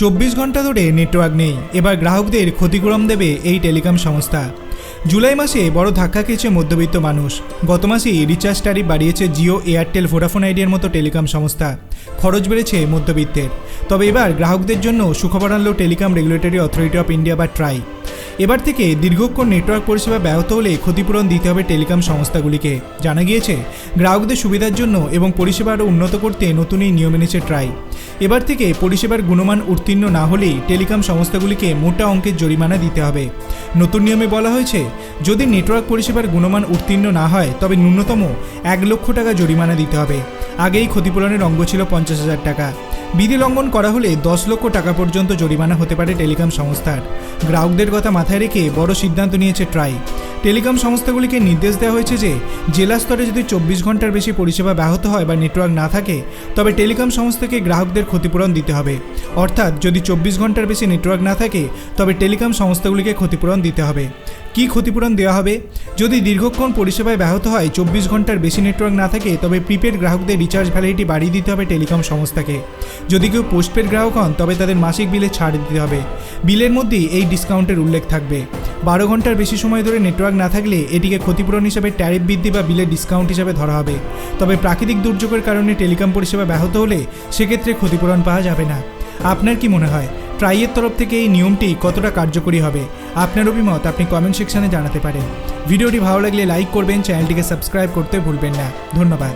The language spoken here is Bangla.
চব্বিশ ঘণ্টা ধরে নেটওয়ার্ক নেই। এবার গ্রাহকদের ক্ষতিপূরণ দেবে এই টেলিকম সংস্থা। জুলাই মাসে বড় ধাক্কা খেয়েছে মধ্যবিত্ত মানুষ। গত মাসেই রিচার্জ ট্যারিফ বাড়িয়েছে জিও, এয়ারটেল, ভোডাফোন আইডিয়ার মতো টেলিকম সংস্থা। খরচ বেড়েছে মধ্যবিত্তের। তবে এবার গ্রাহকদের জন্য সুখবর আনলো telecom regulatory authority of India বা ট্রাই। এবার থেকে দীর্ঘক্ষণ নেটওয়ার্ক পরিষেবা ব্যাহত হলে ক্ষতিপূরণ দিতে হবে টেলিকম সংস্থাগুলিকে। জানা গিয়েছে, গ্রাহকদের সুবিধার জন্য এবং পরিষেবা আরও উন্নত করতে নতুন এই নিয়ম এনেছে ট্রাই। এবার থেকে পরিষেবার গুণমান উত্তীর্ণ না হলেই টেলিকম সংস্থাগুলিকে মোটা অঙ্কের জরিমানা দিতে হবে। নতুন নিয়মে বলা হয়েছে, যদি নেটওয়ার্ক পরিষেবার গুণমান উত্তীর্ণ না হয়, তবে ন্যূনতম এক লক্ষ টাকা জরিমানা দিতে হবে। আগেই ক্ষতিপূরণের অঙ্গ ছিল পঞ্চাশ হাজার টাকা। বিধি লঙ্ঘন করা হলে দশ লক্ষ টাকা পর্যন্ত জরিমানা হতে পারে টেলিকম সংস্থার। গ্রাহকদের কথা মাথায় রেখে বড় সিদ্ধান্ত নিয়েছে ট্রাই। টেলিকম সংস্থাগুলিকে নির্দেশ দেওয়া হয়েছে যে, জেলা স্তরে যদি চব্বিশ ঘণ্টার বেশি পরিষেবা ব্যাহত হয় বা নেটওয়ার্ক না থাকে, তবে টেলিকম সংস্থাকে গ্রাহকদের ক্ষতিপূরণ দিতে হবে। অর্থাৎ, যদি চব্বিশ ঘণ্টার বেশি নেটওয়ার্ক না থাকে, তবে টেলিকম সংস্থাগুলিকে ক্ষতিপূরণ দিতে হবে। কি ক্ষতিপূরণ দেওয়া হবে? যদি দীর্ঘক্ষণ পরিষেবায় ব্যাহত হয়, চব্বিশ ঘণ্টার বেশি নেটওয়ার্ক না থাকে, তবে প্রিপেড গ্রাহকদের রিচার্জ ভ্যালিডিটি বাড়িয়ে দিতে হবে টেলিকম সংস্থাকে। যদি কেউ পোস্টপেড গ্রাহক হন, তবে তাদের মাসিক বিলে ছাড় দিতে হবে। বিলের মধ্যেই এই ডিসকাউন্টের উল্লেখ থাকবে। বারো ঘণ্টার বেশি সময় ধরে নেটওয়ার্ক না থাকলে এটিকে ক্ষতিপূরণ হিসাবে ট্যারিফ বৃদ্ধি বা বিলের ডিসকাউন্ট হিসাবে ধরা হবে। তবে প্রাকৃতিক দুর্যোগের কারণে টেলিকম পরিষেবা ব্যাহত হলে সেক্ষেত্রে ক্ষতিপূরণ পাওয়া যাবে না। আপনার কি মনে হয়? ট্রাইয়ের তরফ থেকে এই নিয়মটি কতটা কার্যকরী হবে? আপনার অভিমত আপনি কমেন্ট সেকশনে জানাতে পারেন। ভিডিওটি ভালো লাগলে লাইক করবেন, চ্যানেলটিকে সাবস্ক্রাইব করতে ভুলবেন না। ধন্যবাদ।